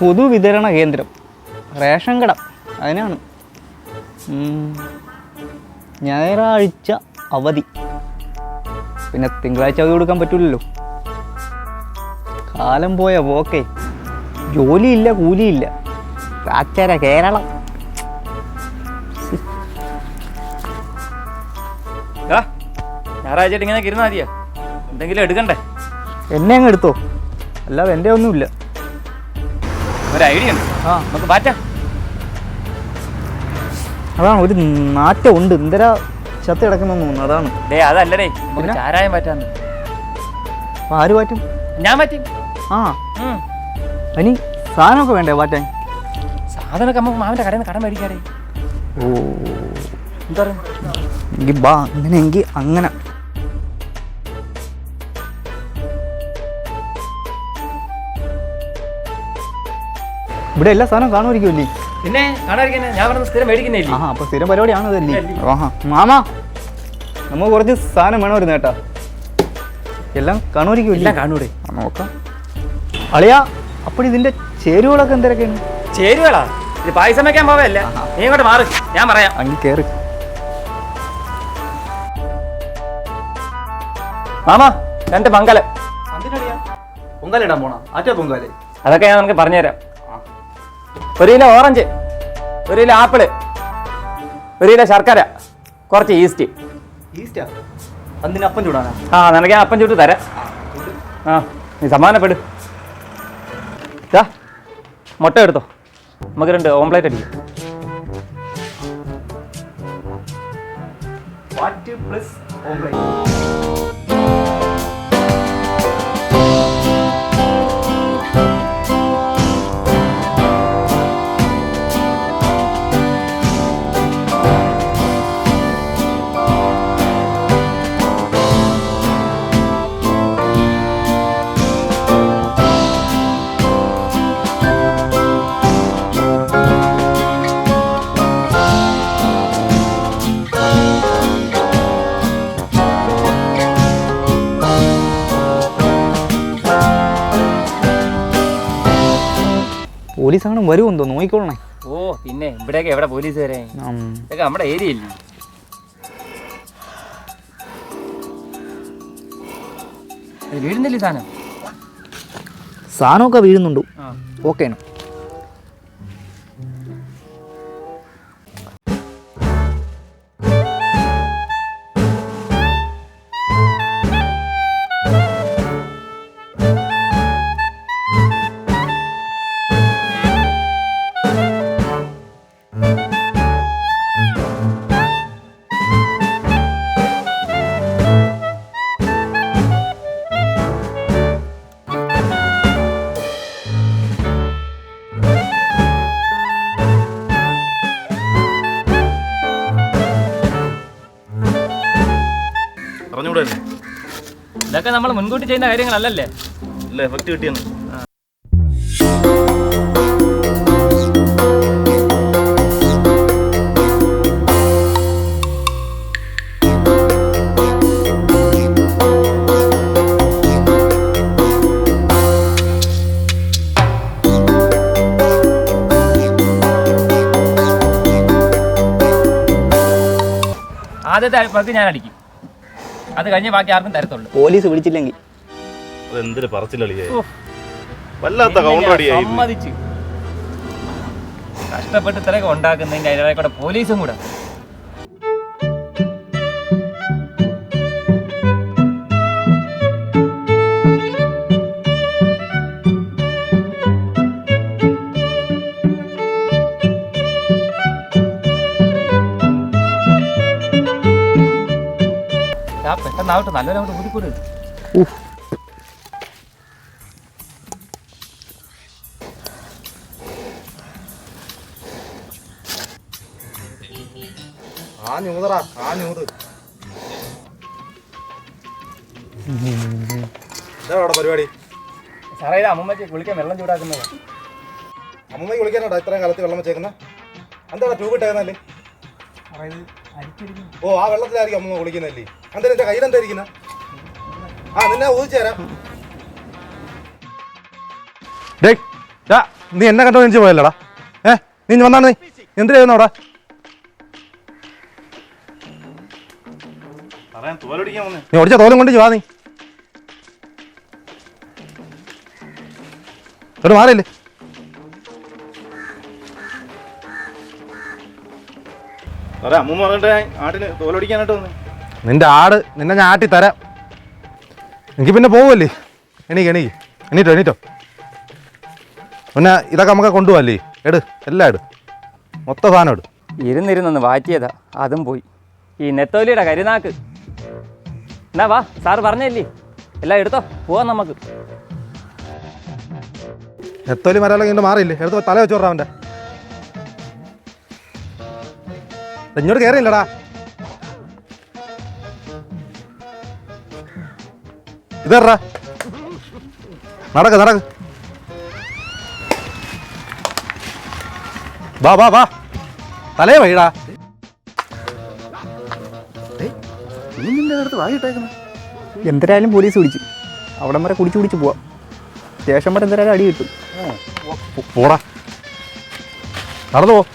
പൊതുവിതരണ കേന്ദ്രം. റേഷൻ കട. അതിനാണ്. ഞായറാഴ്ച അവധി. പിന്നെ തിങ്കളാഴ്ച അവധി കൊടുക്കാൻ പറ്റൂലല്ലോ. കാലം പോയ പോക്കെ. ജോലിയില്ല കൂലിയില്ല. പ്രാച്ചര കേരളം. ഞായറാഴ്ച ഇങ്ങനെ കിരുന്നാതിയാ. മതിയോ എന്തെങ്കിലും എടുക്കണ്ടേ? എന്നെ അങ്ങ് എടുത്തോ? അല്ലാതെ എന്റെ ഒന്നുമില്ല. ഒരു ഐഡിയ ഉണ്ട്. ആ. നമുക്ക് മാറ്റാം. അതാണ് ഒരു നാറ്റം ഉണ്ട്. എന്തരാ ചത്ത് കിടക്കുന്നെന്ന് തോന്നുന്നു. അതാണ്. ഡേ അതല്ലടേ നമുക്ക് പിന്നെ? ചാരായം മാറ്റാന്ന്. ആര് പാറ്റും ഞാൻ മാറ്റി. ആ. ഉം. ഇനി സാധനമൊക്കെ വേണ്ടേ പാറ്റാൻ സാധനമൊക്കെ നമുക്ക് മാമന്റെ കടയിൽ നിന്ന് കടം മേടിക്കാറേ ഓ. എന്താ പറയുക എങ്കിൽ ബാ അങ്ങനെ ഇവിടെ എല്ലാ സാധനം കാണുമായിരിക്കുമല്ലേ പിന്നെ കാണാതിരിക്കുന്നേ ഞാൻ പറഞ്ഞ സ്ഥിരം മേടിക്കുന്നേ ആ ആഹാ അപ്പൊ സ്ഥിരം പരിപാടിയാണ് ഇതല്ലേ ആഹാ. മാമാ നമുക്ക് കുറച്ച് സാധനം വേണമായിരുന്നു കേട്ടാ എല്ലാം കാണുമായിരിക്കും എല്ലാം കാണൂടെ ആ, നോക്കാം. അളിയാ അപ്പോൾ ഇതിന്റെ ചേരുവകളൊക്കെ എന്തൊക്കെയാണ്? ചേരുവകളാ? ഇത് പായസം വെക്കാൻ പോവല്ല നീ ഇങ്ങോട്ട് മാറി. ഞാൻ പറയാം. അങ്ങ് കയറി മാമാ. രണ്ട് മംഗലം പൊങ്കാലിടാൻ പോണോ? ആറ്റോ പൊങ്കാൽ? അതൊക്കെ ഞാൻ നമുക്ക് പറഞ്ഞുതരാം. ഒരു കിലോ ഓറഞ്ച് ഒരു കിലോ ആപ്പിൾ ഒരു കിലോ ശർക്കര കുറച്ച് ഈസ്റ്റ് അപ്പം ആ നിനക്ക് ഞാൻ അപ്പം ചൂട്ട് തരാം. ആ നീ സമാധാനപ്പെട്. മുട്ട എടുത്തോ. നമുക്ക് രണ്ട് ഓംപ്ലേറ്റ് അടിക്കും. വാറ്റ് പ്ലസ് പോലീസ് അങ്ങനെ വരുമെന്തോ നോക്കിക്കോളണേ. ഓ പിന്നെ ഇവിടെയൊക്കെ എവിടെ പോലീസ് വരെ. ഇതൊക്കെ നമ്മുടെ ഏരിയ ഇല്ലേ വീഴുന്നില്ലേ സാധനം? സാധനമൊക്കെ വീഴുന്നുണ്ട്. ഓക്കെ ഓക്കെയാണ് അറിഞ്ഞൂടെ ഇതൊക്കെ നമ്മൾ മുൻകൂട്ടി ചെയ്യുന്ന കാര്യങ്ങളല്ലല്ലേ? ഇല്ല എഫക്റ്റ് കിട്ടിയെന്ന്. ആദ്യത്തെ പക്ക് ഞാൻ അടിക്കും അത് കഴിഞ്ഞ് ബാക്കി ആർക്കും തരത്തുള്ളൂ. പോലീസ് പിടിച്ചില്ലെങ്കിൽ വല്ലാത്ത കൗണ്ടർ അടിയായി സമ്മതിച്ചു? കഷ്ടപ്പെട്ട് ഇത്രയൊക്കെ ഉണ്ടാക്കുന്നതിന്റെ അതിനെ കൂടെ പോലീസും കൂടെ. പെട്ടെന്നാവട്ടെ നല്ലൊരു അങ്ങോട്ട് ഊതിക്കൂട്. ഉഫ്. ആ ന്യൂതറാ ആ ന്യൂത് ഇതാ അവിടെ പരിപാടി. സാറേ ഇത് അമ്മമ്മയ്ക്ക് കുളിക്കാൻ വെള്ളം ചൂടാക്കുന്നത്. അമ്മമ്മ കുളിക്കാനോടാ ഇത്രയും കാലത്ത് വെള്ളം വെച്ചേക്കുന്ന? എന്താടാ ട്യൂബ് ഇട്ടേക്കുന്നല്ലേ ഓ ആ വെള്ളത്തിലായിരിക്കും അമ്മമ്മ കുളിക്കുന്നല്ലേ എന്തായാലും എന്റെ കയ്യിൽ എന്താ ഇരിക്കുന്ന? ആ നിന്നെ ഊതിച്ചു തരാം. ഡേയ്, നീ എന്നെ കണ്ടോ എനിക്ക് പോയല്ലടാ. ഏ നീ ഇഞ്ഞ് വന്നാണ് നീ എന്ത് ചെയ്യുന്നു അവിടെ? നീ ഓടിച്ച തോലും കൊണ്ട് ഇഞ്ഞ് വാ നീ. ഒരു മാറിയില്ലേ? സാറേ അമ്മ പറഞ്ഞിട്ട് ആട്ടിന് തോലൊടിക്കാനായിട്ട് വന്നു. നിന്റെ ആട് നിന്നെ ഞാൻ ആട്ടി തരാം. എനിക്ക് പിന്നെ പോവല്ലേ? എണീക്ക് എണീക്ക്. എണീറ്റോ എണീറ്റോ. പിന്നെ ഇതൊക്കെ നമുക്ക് കൊണ്ടുപോകല്ലേ എട് എല്ലാം എട്. മൊത്ത സാധനം എടു. ഇരുന്നിരുന്നൊന്ന് വാറ്റിയതാ അതും പോയി. ഈ നെത്തോലിയുടെ കരുനാക്ക്. എന്നാ വാ സാറ് പറഞ്ഞല്ലേ? എല്ലാം എടുത്തോ പോവാം നമുക്ക്. നെത്തോലി മരമൊക്കെ ഇങ്ങനെ മാറിയില്ലേ? എടുത്തോ തല വെച്ചോറാ അവന്റെ. ഇങ്ങോട്ട് കയറിയില്ലടാ ഇതറാ. നടക്ക് നടക്ക്. വാ വാ വാ. തലേ വൈടാ എന്തരായാലും പോലീസ് പിടിച്ചു. അവിടം വരെ കുടിച്ചു കുടിച്ച് പോവാം. സ്റ്റേഷൻ വരെ എന്തരായാലും അടി കിട്ടും. പോടാ. നടന്നു പോ